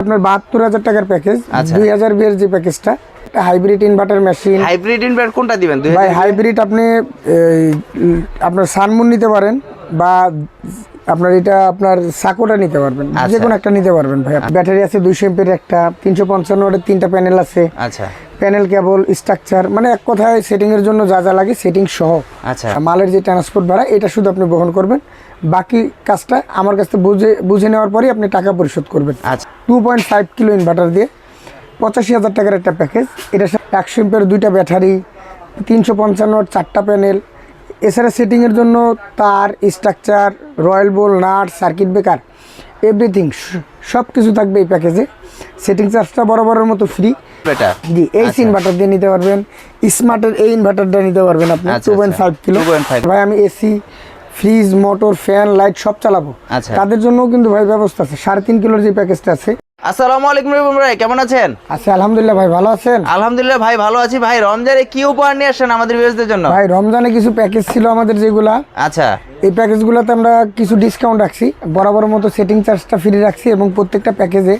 আপনার বাহাত্তর হাজার টাকার প্যাকেজ আচ্ছা। দুই হাজার বিয়ের যে প্যাকেজটা hybrid inverter machine hybrid inverter কোনটা দিবেন? ভাই হাইব্রিড আপনি আপনার সানমুন নিতে পারেন বা আপনার এটা আপনার সাকোটা নিতে পারবেন। যে আচ্ছা। কোনো একটা নিতে পারবেন ভাই। ব্যাটারি আছে দুইশো এমপের একটা তিনশো পঞ্চান্ন ওয়াটের তিনটা প্যানেল আছে। আচ্ছা। প্যানেল কেবল স্ট্রাকচার মানে এক কথায় সেটিং এর জন্য যা যা লাগে সেটিং সহ। আচ্ছা। মালের যে ট্রান্সপোর্ট ভাড়া এটা শুধু আপনি বহন করবেন। বাকি কাজটা আমার কাছ থেকে বুঝে বুঝে নেওয়ার পরেই আপনি টাকা পরিশোধ করবেন। আচ্ছা। Two point five kilo inverter দিয়ে পঁচাশি হাজার টাকার একটা প্যাকেজ এটা একশো এম্পের দুইটা ব্যাটারি তিনশো পঞ্চান্ন চারটা প্যানেল এছাড়া সেটিংয়ের জন্য তার structure rawl bolt nut circuit breaker everything সব কিছু থাকবে এই প্যাকেজে সেটিং চার্জটা বরাবরের মতো ফ্রি জি এইচ ইনভার্টার দিয়ে নিতে পারবেন। স্মার্টের এই ইনভার্টারটা নিতে পারবেন আপনি আচ্ছা, টু পয়েন্ট আচ্ছা। ফাইভ কিলো 2.5 ভাই আমি AC fridge motor fan light সব চালাবো। আচ্ছা। তাদের জন্যও কিন্তু ভাই ব্যবস্থা আছে। সাড়ে তিন কিলোর যে প্যাকেজটা আছে। আসসালামু আলাইকুম ভাই কেমন আছেন? আলহামদুলিল্লাহ ভাই ভালো আছেন? আলহামদুলিল্লাহ ভাই ভালো আছি। ভাই রমজানে কি উপহার নিয়ে আসেন আমাদের ভিউয়ারদের জন্য? ভাই রমজানে কিছু প্যাকেজ ছিল আমাদের যেগুলা। আচ্ছা। এই প্যাকেজগুলোতে আমরা কিছু ডিসকাউন্ট রাখছি। বরাবর মতো সেটিং চার্জটা ফ্রি রাখছি এবং প্রত্যেকটা প্যাকেজে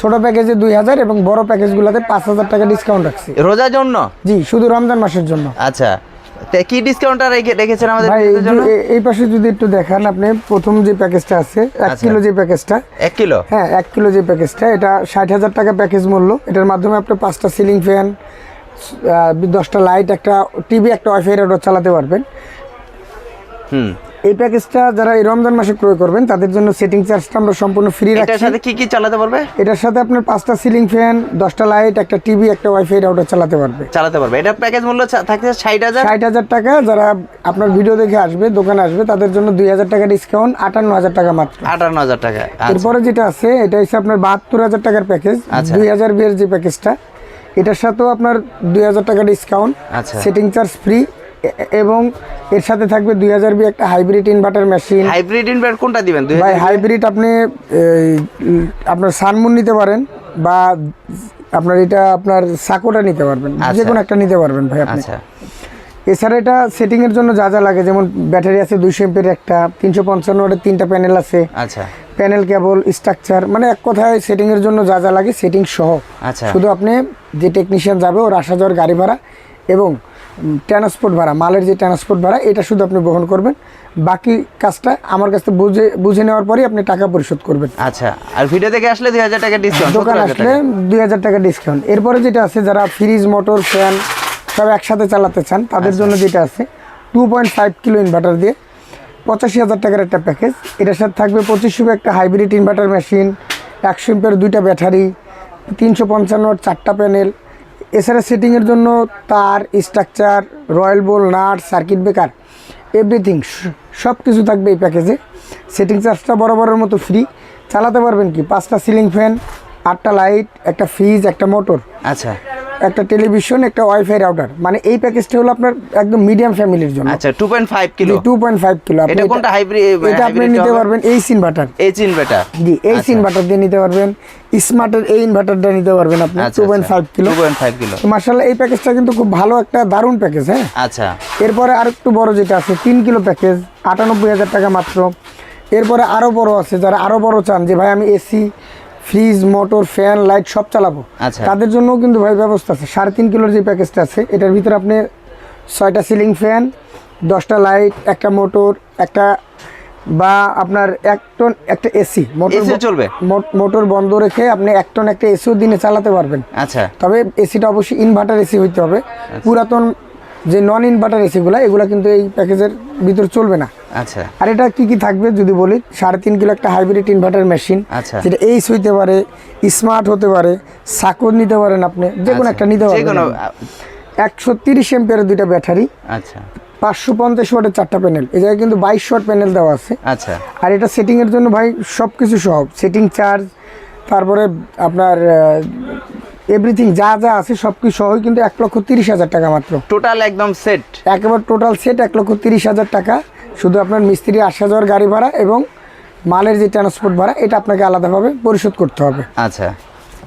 ছোট প্যাকেজে দুই হাজার এবং বড় প্যাকেজগুলোতে পাঁচ হাজার টাকা ডিসকাউন্ট রাখছি। রোজার জন্য? জি শুধু রমজান মাসের জন্য। আচ্ছা। কি ডিসকাউন্টটা রেখে রেখেছেন আমাদের এই পাশে যদি একটু দেখান আপনি প্রথম যে প্যাকেজটা আছে এক আচ্ছা। কিলো যে প্যাকেজটা। এক কিলো? হ্যাঁ এক কিলো যে প্যাকেজটা এটা ষাট হাজার টাকা প্যাকেজ মূল্য। এটার মাধ্যমে আপনি পাঁচটা সিলিং ফ্যান দশটা লাইট একটা টিভি একটা ওয়াইফাই রাউটার চালাতে পারবেন। হুম। এই প্যাকেজটা যারা এই রমজান মাসে ক্রয় করবেন তাদের জন্য সেটিং চার্জটা আমরা সম্পূর্ণ ফ্রি রাখছি। এটার সাথে কি কি চালাতে পারবে? এটার সাথে আপনার পাঁচটা সিলিং ফ্যান দশটা লাইট একটা টিভি একটা ওয়াইফাই রাউটার চালাতে পারবে। চালাতে পারবে। এটা প্যাকেজ মূল্য থাকছে ষাট হাজার? ষাট হাজার টাকা যারা আপনার ভিডিও দেখে আসবে দোকানে আসবে তাদের জন্য দুই হাজার টাকা ডিসকাউন্ট আটান্ন হাজার টাকা মাত্র। আটান্ন হাজার টাকা আচ্ছা। এরপরে যেটা আছে এটা হচ্ছে আপনার বাহাত্তর হাজার টাকার প্যাকেজ আচ্ছা। দুই হাজার বিয়ের যে প্যাকেজটা এটার সাথেও আপনার দুই হাজার টাকা ডিসকাউন্ট আচ্ছা। সেটিং চার্জ ফ্রি এবং এর সাথে থাকবে দুই হাজার বি একটা hybrid inverter machine hybrid inverter কোনটা দিবেন? ভাই হাইব্রিড আপনি আপনার সানমুন নিতে পারেন বা আপনার এটা আপনার সাকোটা নিতে পারবেন। যে আচ্ছা। কোনো একটা নিতে পারবেন ভাই আপনি। আচ্ছা। এছাড়া এটা সেটিংয়ের জন্য যা যা লাগে যেমন ব্যাটারি আছে দুইশো এমপের একটা তিনশো পঞ্চান্ন ওয়াটের তিনটা প্যানেল আছে। আচ্ছা। প্যানেল কেবল স্ট্রাকচার মানে এক কথায় সেটিংয়ের জন্য যা যা লাগে সেটিং সহ। আচ্ছা। শুধু আপনি যে টেকনিশিয়ান যাবে ওর আসা যাওয়ার গাড়ি ভাড়া এবং ট্রান্সপোর্ট ভাড়া মালের যে ট্রান্সপোর্ট ভাড়া এটা শুধু আপনি বহন করবেন। বাকি কাজটা আমার কাছ থেকে বুঝে বুঝে নেওয়ার পরেই আপনি টাকা পরিশোধ করবেন। আচ্ছা আর ভিডিও থেকে আসলে দুই হাজার টাকা ডিসকাউন্ট দোকান আসলে দুই হাজার টাকা ডিসকাউন্ট এরপরে যেটা আছে যারা ফ্রিজ মোটর ফ্যান সব একসাথে চালাতে চান তাদের জন্য যেটা আছে two point five kilo inverter দিয়ে পঁচাশি হাজার টাকার একটা প্যাকেজ এটার সাথে থাকবে পঁচিশশো একটা হাইব্রিড ইনভার্টার মেশিন একশো এম্পের দুইটা ব্যাটারি তিনশো পঞ্চান্ন চারটা প্যানেল এছাড়া সেটিংয়ের জন্য তার structure rawl bolt nut circuit breaker everything সব কিছু থাকবে এই প্যাকেজে সেটিং চার্জটা বরাবরের মতো ফ্রি চালাতে পারবেন কি? পাঁচটা সিলিং ফ্যান আটটা লাইট একটা ফ্রিজ একটা মোটর আচ্ছা। একটা টেলিভিশন একটা ওয়াইফাই রাউটার। মানে এই প্যাকেজটা হলো আপনার একদম মিডিয়াম ফ্যামিলির জন্য। আচ্ছা two point five kilo. Two point five kilo. এটা কোনটা হাইব্রিড এটা আপনি নিতে পারবেন H inverter H inverter G H আচ্ছা। ইনভার্টার দিয়ে নিতে পারবেন। স্মার্টের এই ইনভার্টারটা নিতে পারবেন আপনি আচ্ছা two point five kilo. Two point five kilo. মার্শাল্লাহ এই প্যাকেজটা কিন্তু খুব ভালো একটা দারুণ প্যাকেজ হ্যাঁ? আচ্ছা। এরপরে আর একটু বড় যেটা আছে তিন কিলো প্যাকেজ আটানব্বই হাজার টাকা মাত্র। এরপরে আরও বড় আছে যারা আরও বড় চান যে ভাই আমি AC fridge motor fan light সব চালাবো। আচ্ছা। তাদের জন্যও কিন্তু ভাই ব্যবস্থা আছে। সাড়ে তিন কিলোর যে প্যাকেজটা আছে এটার ভিতরে আপনি ছয়টা সিলিং ফ্যান দশটা লাইট একটা মোটর একটা বা আপনার এক টন একটা এসি। মোটর চলবে? মোটর বন্ধ রেখে আপনি এক টন একটা এসিও দিনে চালাতে পারবেন। আচ্ছা। তবে এসিটা অবশ্যই ইনভার্টার এসি হইতে হবে। পুরাতন যে নন ইনভার্টার এসিগুলো এগুলো কিন্তু এই প্যাকেজের ভিতর চলবে না। আচ্ছা। আর এটা কি কি থাকবে যদি বলি? সাড়ে তিন কিলো একটা হাইব্রিড ইনভার্টার মেশিন আচ্ছা। যেটা এইচ হইতে পারে স্মার্ট হতে পারে সাকর নিতে পারেন আপনি যে কোনো একটা নিতে কোনো একশো তিরিশ এম্পিয়ারের দুইটা ব্যাটারি আচ্ছা। পাঁচশো পঞ্চাশ ওয়াটের চারটা প্যানেল এই জায়গায় কিন্তু বাইশ ওয়াট প্যানেল দেওয়া আছে। আচ্ছা। আর এটা সেটিংয়ের জন্য ভাই সব কিছু সব সেটিং চার্জ তারপরে আপনার এভরিথিং যা যা আছে সব কিছু সহই কিন্তু এক লক্ষ তিরিশ হাজার টাকা মাত্র। টোটাল একদম সেট একেবারে টোটাল সেট এক লক্ষ তিরিশ হাজার টাকা। শুধু আপনার মিস্ত্রি আসা যাওয়ার গাড়ি ভাড়া এবং মালের যে ট্রান্সপোর্ট ভাড়া এটা আপনাকে আলাদাভাবে পরিশোধ করতে হবে। আচ্ছা।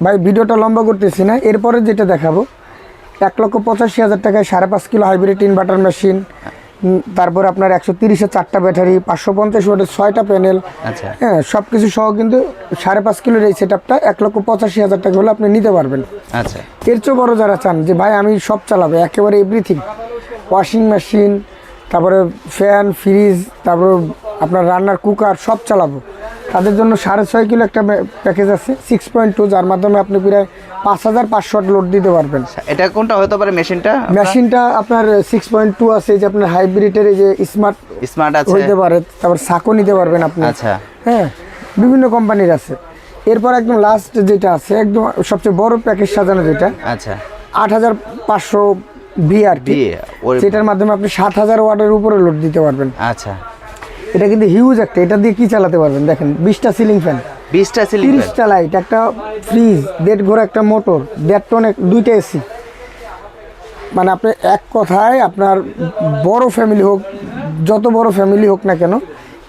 ভাই ভিডিওটা লম্বা করতেছি না। এরপরে যেটা দেখাবো এক লক্ষ পঁচাশি হাজার টাকায় সাড়ে পাঁচ কিলো হাইব্রিড ইনভার্টার মেশিন তারপর আপনার একশো তিরিশের চারটা ব্যাটারি পাঁচশো পঞ্চাশ ওয়াটের ছয়টা প্যানেল আচ্ছা। হ্যাঁ সব কিছু সহ কিন্তু সাড়ে পাঁচ কিলোর এই সেট আপটা এক লক্ষ পঁচাশি হাজার টাকা হলে আপনি নিতে পারবেন। আচ্ছা। এর চেয়েও বড় যারা চান যে ভাই আমি সব চালাবো একেবারে এভরিথিং ওয়াশিং মেশিন তারপরে ফ্যান ফ্রিজ তারপরে আপনার রান্নার কুকার সব চালাবো। তাদের জন্য সাড়ে ছয় কিলো একটা প্যাকেজ আছে সিক্স পয়েন্ট টু যার মাধ্যমে আপনি প্রায় পাঁচ হাজার পাঁচশো লোড দিতে পারবেন। এটা কোনটা হতে পারে মেশিনটা মেশিনটা আপনার সিক্স পয়েন্ট টু আছে যে আপনার হাইব্রিডের এই যে স্মার্ট স্মার্ট আছে। হইতে পারে তারপর সাকো নিতে পারবেন আপনি। আচ্ছা। হ্যাঁ বিভিন্ন কোম্পানির আছে। এরপর একদম লাস্ট যেটা আছে একদম সবচেয়ে বড় প্যাকেজ সাজানো যেটা আচ্ছা। আট হাজার পাঁচশো ভি আর কি সেটার মাধ্যমে আপনি সাত হাজার ওয়াটের উপরে লোড দিতে পারবেন। আচ্ছা। এটা কিন্তু হিউজ একটা এটা দিয়ে কি চালাতে পারবেন? দেখেন বিশটা সিলিং ফ্যান বিশটা সিলিন্ডার তিরিশটা লাইট একটা ফ্রিজ দেড় ঘোর একটা মোটর দেড় টন দুইটা এসি মানে আপনি এক কথায় আপনার বড় ফ্যামিলি হোক যত বড় ফ্যামিলি হোক না কেন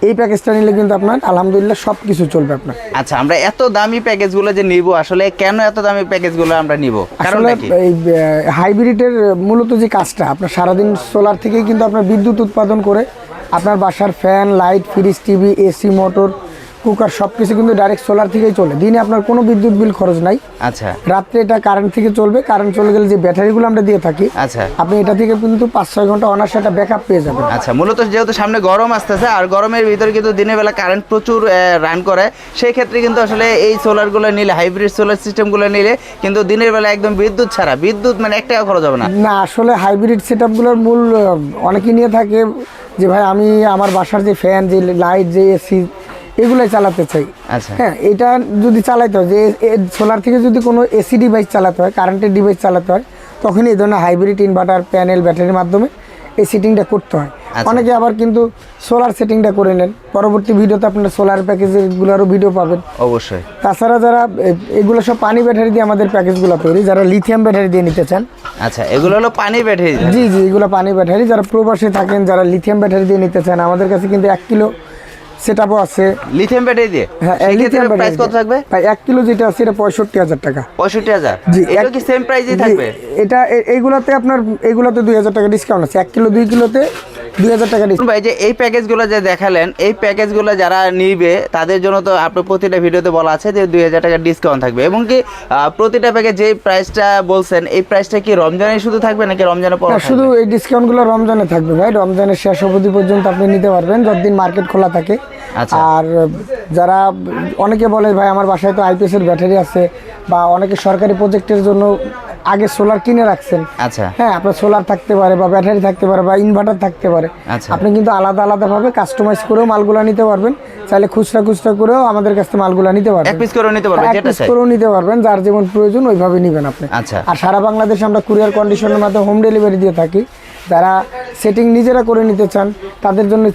এই প্যাকেজটা নিলে কিন্তু আপনার আলহামদুলিল্লাহ সব কিছু চলবে আপনার। আচ্ছা আমরা এত দামি প্যাকেজগুলো যে নিব আসলে কেন এত দামি প্যাকেজগুলো আমরা নিব? আসলে এই হাইব্রিডের মূলত যে কাজটা আপনার সারাদিন সোলার থেকেই কিন্তু আপনার বিদ্যুৎ উৎপাদন করে আপনার বাসার fan light fridge TV AC motor cooker সব কিছু কিন্তু ডাইরেক্ট সোলার থেকেই চলে। দিনে আপনার কোনো বিদ্যুৎ বিল খরচ নাই। আচ্ছা। রাত্রে এটা কারেন্ট থেকে চলবে কারেন্ট চলে গেলে যে ব্যাটারিগুলো আমরা দিয়ে থাকি আচ্ছা। আপনি এটা থেকে কিন্তু পাঁচ ছয় ঘণ্টা অনার্স একটা ব্যাকআপ পেয়ে যাবেন। আচ্ছা মূলত যেহেতু সামনে গরম আসতেছে আর গরমের ভিতরে কিন্তু দিনের বেলা কারেন্ট প্রচুর রান করে সেই ক্ষেত্রে কিন্তু আসলে এই সোলারগুলো নিলে হাইব্রিড সোলার সিস্টেমগুলো নিলে কিন্তু দিনের বেলা একদম বিদ্যুৎ ছাড়া বিদ্যুৎ মানে এক টাকা খরচ হবে না। না আসলে হাইব্রিড সেট মূল অনেকেই নিয়ে থাকে যে ভাই আমি আমার বাসার যে ফ্যান যে লাইট যে এসি এগুলোই চালাতে চাই। আচ্ছা। হ্যাঁ এটা যদি চালাইতে হয় যে সোলার থেকে যদি কোনো এসি ডিভাইস চালাতে হয় কারেন্টের ডিভাইস চালাতে হয় তখন এই ধরনের হাইব্রিড ইনভার্টার প্যানেল ব্যাটারির মাধ্যমে এই সেটিংটা করতে হয়। আচ্ছা। অনেকে আবার কিন্তু সোলার সেটিংটা করে নেন। পরবর্তী ভিডিওতে আপনারা সোলার প্যাকেজগুলোরও ভিডিও পাবেন। অবশ্যই। তাছাড়া যারা এগুলো সব পানি ব্যাটারি দিয়ে আমাদের প্যাকেজগুলো তৈরি যারা লিথিয়াম ব্যাটারি দিয়ে নিতে চান। আচ্ছা এগুলো হলো পানি ব্যাটারি। জি জি এগুলো পানি ব্যাটারি। যারা প্রবাসে থাকেন যারা লিথিয়াম ব্যাটারি দিয়ে নিতে চান আমাদের কাছে কিন্তু এক কিলো সেট আছে। লিথিয়াম ব্যাটারি দিয়ে? হ্যাঁ লিথিয়াম প্রাইস কত থাকবে? ভাই এক কিলো যেটা আছে এটা পঁয়ষট্টি হাজার টাকা। পঁয়ষট্টি হাজার। জি, এটা কি সেম প্রাইসই থাকবে? এটা এইগুলোতে আপনার এইগুলোতে দুই হাজার টাকা ডিসকাউন্ট আছে। এক কিলো দুই কিলোতে দুই হাজার টাকা ডিসকাউন্ট ভাই যে এই প্যাকেজগুলো যে দেখালেন এই প্যাকেজগুলো যারা নিবে তাদের জন্য তো আপনার প্রতিটা ভিডিওতে বলা আছে যে দুই হাজার টাকা ডিসকাউন্ট থাকবে। এবং কি প্রতিটা প্যাকেজ যে প্রাইসটা বলছেন এই প্রাইসটা কি রমজানে শুধু থাকবে নাকি রমজানের পর শুধু এই ডিসকাউন্টগুলো রমজানে থাকবে ভাই। রমজানের শেষ অবধি পর্যন্ত আপনি নিতে পারবেন। যতদিন মার্কেট খোলা থাকে। আর যারা অনেকে বলে ভাই আমার বাসায় তো আইপিএস এর ব্যাটারি আছে। বা অনেকে সরকারি প্রজেক্টের জন্য আগে সোলার কিনে রাখছেন। আচ্ছা। হ্যাঁ আপনার সোলার থাকতে পারে বা ব্যাটারি থাকতে পারে বা ইনভার্টার থাকতে পারে। আচ্ছা। আপনি কিন্তু আলাদা আলাদা ভাবে কাস্টমাইজ করেও মালগুলা নিতে পারবেন। চাইলে খুচরা খুচরা করেও আমাদের কাছ থেকে মালগুলা নিতে পারবেন। এক পিস করে নিতে পারবে এক যেটা চাই। করেও নিতে পারবেন যার যেমন প্রয়োজন ওইভাবে নেবেন আপনি। আচ্ছা। আর সারা বাংলাদেশে আমরা কুরিয়ার কন্ডিশনের মাধ্যমে হোম ডেলিভারি দিয়ে থাকি। যারা সেটিং নিজেরা করে নিতে চান তাদের জন্য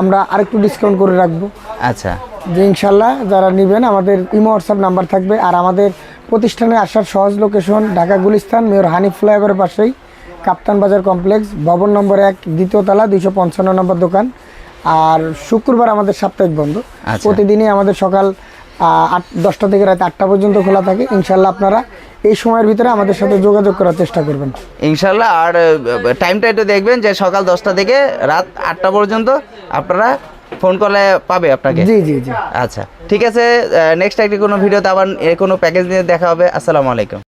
আমরা আরেকটু ডিসকাউন্ট করে রাখব। আচ্ছা। যে ইনশাল্লাহ যারা নেবেন আমাদের ইমো হোয়াটসঅ্যাপ নাম্বার থাকবে। আর আমাদের প্রতিষ্ঠানে আসার সহজ লোকেশন ঢাকা গুলিস্তান মেয়র হানিফ ফ্লাইওভারের পাশেই কাপ্তান বাজার কমপ্লেক্স ভবন নম্বর এক দ্বিতীয় তলা দুইশো পঞ্চান্ন নম্বর দোকান। আর শুক্রবার আমাদের সাপ্তাহিক বন্ধ। আচ্ছা। প্রতিদিনই আমাদের সকাল আট দশটা থেকে রাত আটটা পর্যন্ত খোলা থাকে। ইনশাল্লাহ আপনারা এই সময়ের ভিতরে আমাদের সাথে যোগাযোগ করার চেষ্টা করবেন। ইনশাল্লাহ আর টাইমটা একটু দেখবেন যে সকাল দশটা থেকে রাত আটটা পর্যন্ত আপনারা ফোন করলে পাবে আপনাকে। জি জি জি। আচ্ছা ঠিক আছে নেক্সট একটি কোনো ভিডিওতে আবার কোনো প্যাকেজ নিয়ে দেখা হবে। আসসালামু আলাইকুম।